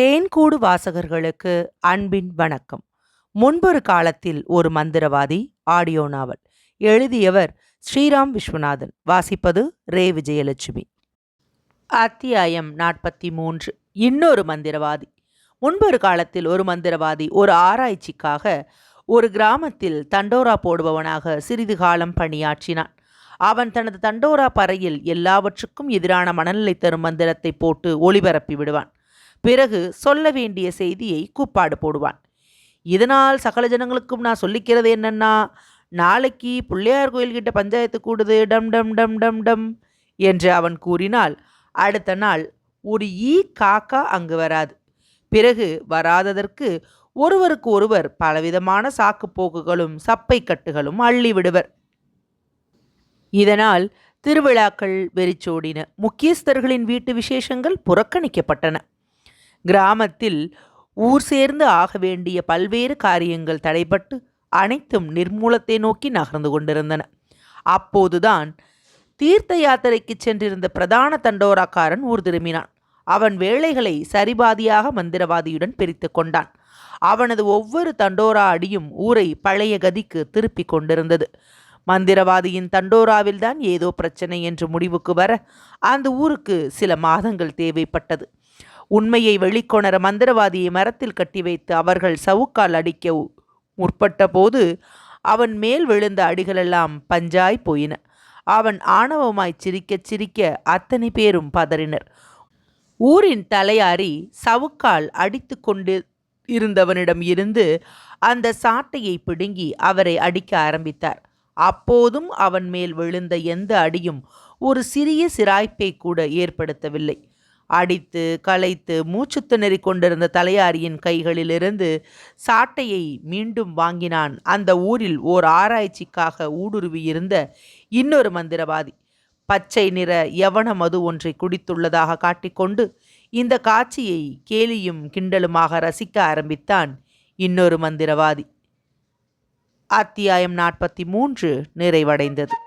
தேன்கூடு வாசகர்களுக்கு அன்பின் வணக்கம். முன்பொரு காலத்தில் ஒரு மந்திரவாதி ஆடியோ நாவல் எழுதியவர் ஸ்ரீராம் விஸ்வநாதன். வாசிப்பது ரே. விஜயலட்சுமி. அத்தியாயம் நாற்பத்தி மூன்று இன்னொரு மந்திரவாதி. முன்பொரு காலத்தில் ஒரு மந்திரவாதி ஒரு ஆராய்ச்சிக்காக ஒரு கிராமத்தில் தண்டோரா போடுபவனாக சிறிது காலம் பணியாற்றினான். அவன் தனது தண்டோரா பறையில் எல்லாவற்றுக்கும் எதிரான மனநிலை தரும் மந்திரத்தை போட்டு ஒளிபரப்பி விடுவான் பிறகு சொல்ல வேண்டிய செய்தியை கூப்பாடு போடுவான். இதனால் சகல ஜனங்களுக்கும் நான் சொல்லிக்கிறது என்னன்னா நாளைக்கு பிள்ளையார் கோயில்கிட்ட பஞ்சாயத்து கூடுது டம் டம் டம் டம் டம் என்று அவன் கூறினால் அடுத்த நாள் ஒரு ஈ காக்கா அங்கு வராது. பிறகு வராததற்கு ஒருவருக்கு ஒருவர் பலவிதமான சாக்கு போக்குகளும் சப்பை கட்டுகளும் அள்ளி விடுவர். இதனால் திருவிழாக்கள் வெறிச்சோடின. முக்கியஸ்தர்களின் வீட்டு விசேஷங்கள் புறக்கணிக்கப்பட்டன. கிராமத்தில் ஊர் சேர்ந்து ஆக வேண்டிய பல்வேறு காரியங்கள் தடைபட்டு அனைத்தும் நிர்மூலத்தை நோக்கி நகர்ந்து கொண்டிருந்தன. அப்போதுதான் தீர்த்த யாத்திரைக்கு சென்றிருந்த பிரதான தண்டோராக்காரன் ஊர் திரும்பினான். அவன் வேலைகளை சரிபாதியாக மந்திரவாதியுடன் பிரித்து கொண்டான். அவனது ஒவ்வொரு தண்டோரா அடியும் ஊரை பழைய கதிக்கு திருப்பிக் கொண்டிருந்தது. மந்திரவாதியின் தண்டோராவில்தான் ஏதோ பிரச்சனை என்று முடிவுக்கு வர அந்த ஊருக்கு சில மாதங்கள் தேவைப்பட்டது. உண்மையை வெளிக்கொணர மந்திரவாதியை மரத்தில் கட்டி வைத்து அவர்கள் சவுக்கால் அடிக்க முற்பட்ட போது அவன் மேல் விழுந்த அடிகளெல்லாம் பஞ்சாய் போயின. அவன் ஆணவமாய் சிரிக்கச் சிரிக்க அத்தனை பேரும் பதறினர். ஊரின் தலையாரி சவுக்கால் அடித்து கொண்டு இருந்தவனிடம் இருந்து அந்த சாட்டையை பிடுங்கி அவரை அடிக்க ஆரம்பித்தார். அப்போதும் அவன் மேல் விழுந்த எந்த அடியும் ஒரு சிறிய சிராய்ப்பை கூட ஏற்படுத்தவில்லை. அடித்து களைத்து மூச்சு திணறி கொண்டிருந்த தலையாரியின் கைகளிலிருந்து சாட்டையை மீண்டும் வாங்கினான். அந்த ஊரில் ஓர் ஆராய்ச்சிக்காக ஊடுருவியிருந்த இன்னொரு மந்திரவாதி. பச்சை நிற யவன மது ஒன்றை குடித்துள்ளதாக காட்டிக்கொண்டு இந்த காட்சியை கேலியும் கிண்டலுமாக ரசிக்க ஆரம்பித்தான் இன்னொரு மந்திரவாதி. அத்தியாயம் நாற்பத்தி மூன்று நிறைவடைந்தது.